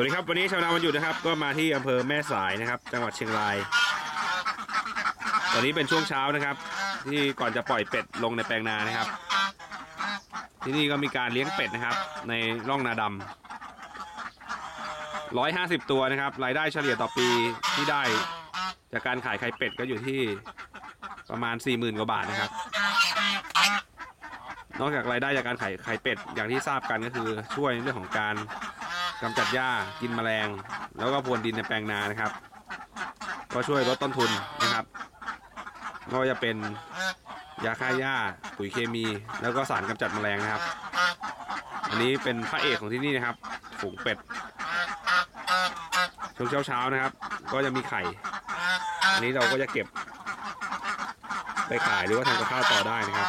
วัสดีครับ วันนี้ชาวนาวันหยุดนะครับ ก็มาที่อำเภอแม่สายนะครับ จังหวัดเชียงราย ตอนนี้เป็นช่วงเช้านะครับ ที่ก่อนจะปล่อยเป็ดลงในแปลงนานะครับ ที่นี่ก็มีการเลี้ยงเป็ดนะครับ ในร่องนาดำร้อยห้าสิบตัวนะครับ รายได้เฉลี่ยต่อปีที่ได้ จากการขายไข่เป็ดก็อยู่ที่ประมาณ4ี่หมื่นกว่าบาทนะครับ นอกจากรายได้จากการขายไข่เป็ดอย่างที่ทราบกันก็คือช่วยในเรื่องของการ กำจัดหญ้ากินแมลง แล้วก็พรวนดินในแปลงนานะครับ ก็ช่วยลดต้นทุนนะครับไม่ว่าจะเป็นยาฆ่าหญ้าปุ๋ยเคมี แล้วก็สารกำจัดแมลงนะครับ อันนี้เป็นพระเอกของที่นี่นะครับฝูงเป็ดช่วงเช้าๆนะครับ ก็จะมีไข่ อันนี้เราก็จะเก็บ ไปขายหรือว่าทำกับข้าวต่อได้นะครับ